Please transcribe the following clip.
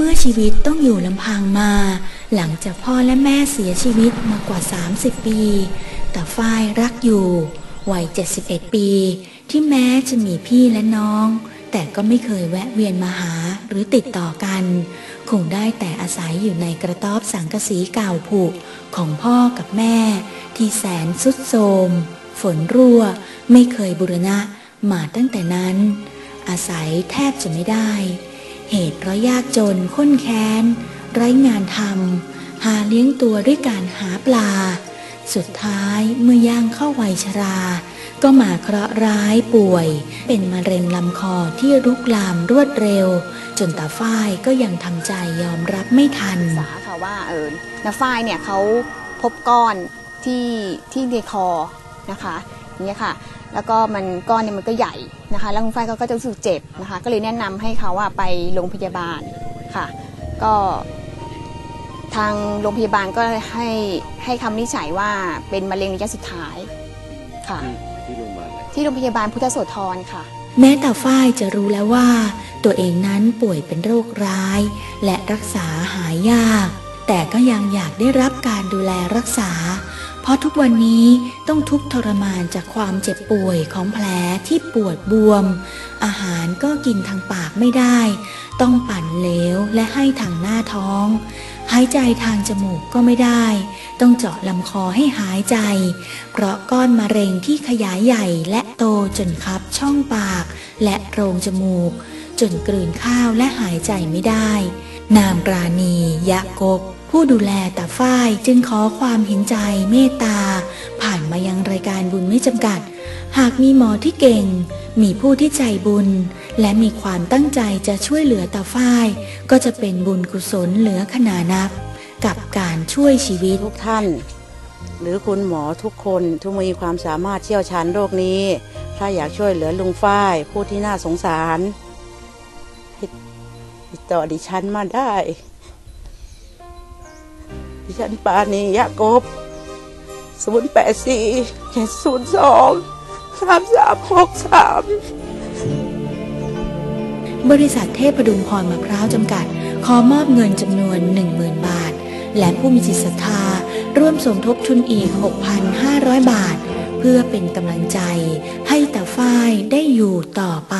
มื่อชีวิตต้องอยู่ลำพังมา หลังจากพ่อและแม่เสียชีวิตมากว่า 30 ปี แต่ฝ้ายรักอยู่ วัย 71 ปี ที่แม้จะมีพี่และน้อง แต่ก็ไม่เคยแวะเวียนมาหาหรือติดต่อกัน คงได้แต่อาศัยอยู่ในกระต๊อบสังกะสีเก่าผุของพ่อกับแม่ ที่แสนสุดโทรมฝนรั่ว ไม่เคยบุรณะมาตั้งแต่นั้น อาศัยแทบจะไม่ได้ เหตุเพราะยากจนข้นแค้น ไร้งานทำหาเลี้ยงตัวด้วยการหาปลา สุดท้ายเมื่อย่างเข้าวัยชรา ก็มาเคราะห์ร้ายป่วย เป็นมะเร็งลำคอที่รุกลามรวดเร็ว จนตาฝ้ายก็ยังทำใจยอมรับไม่ทันศึกษาค่ะว่าเออนาฝ้ายเนี่ยเขาพบก้อนที่ที่ในคอนะคะอย่างเงี้ยค่ะ แล้วก็มันก้อนเนี่ยมันก็ใหญ่นะคะ แล้วคุณฝ้ายก็ก็จะรู้สึกเจ็บนะคะ ก็เลยแนะนำให้เขาว่าไปโรงพยาบาลค่ะ ก็ทางโรงพยาบาลก็ให้ให้คำวินิจฉัยว่าเป็นมะเร็งระยะสุดท้ายค่ะ ที่โรงพยาบาลอะไรที่โรงพยาบาลพุทธโสธรค่ะ แม้แต่ฝ้ายจะรู้แล้วว่า ตัวเองนั้นป่วยเป็นโรคร้าย และรักษาหายยาก แต่ก็ยังอยากได้รับการดูแลรักษา เพราะทุกวันนี้ต้องทุกข์ทรมานจากความเจ็บป่วยของแผลที่ปวดบวม อาหารก็กินทางปากไม่ได้ ต้องปั่นเหลวและให้ทางหน้าท้อง หายใจทางจมูกก็ไม่ได้ ต้องเจาะลำคอให้หายใจ เพราะก้อนมะเร็งที่ขยายใหญ่และโตจนคับช่องปาก และโพรงจมูก จนกลืนข้าวและหายใจไม่ได้ นางปราณียะกบ ผู้ดูแลตาฝ้ายจึงขอความเห็นใจเมตตา ผ่านมายังรายการบุญไม่จำกัด หากมีหมอที่เก่ง มีผู้ที่ใจบุญ และมีความตั้งใจจะช่วยเหลือตาฝ้าย ก็จะเป็นบุญกุศลเหลือขนานับ กับการช่วยชีวิตทุกท่าน หรือคุณหมอทุกคนที่มีความสามารถเชี่ยวชาญโรคนี้ ถ้าอยากช่วยเหลือลุงฝ้าย ผู้ที่น่าสงสารให้ติดต่อดิฉันมาได้ ดิฉันปานียะกบ 0 8 4 7 0 2 3 3 6 3 บริษัทเทพดุงพรมะพร้าวจำกัด ขอมอบเงินจำนวน 10,000 บาท และผู้มีจิตศรัทธา ร่วมสมทบทุนอีก 6,500 บาท เพื่อเป็นกำลังใจให้ตาฝ้ายได้อยู่ต่อไป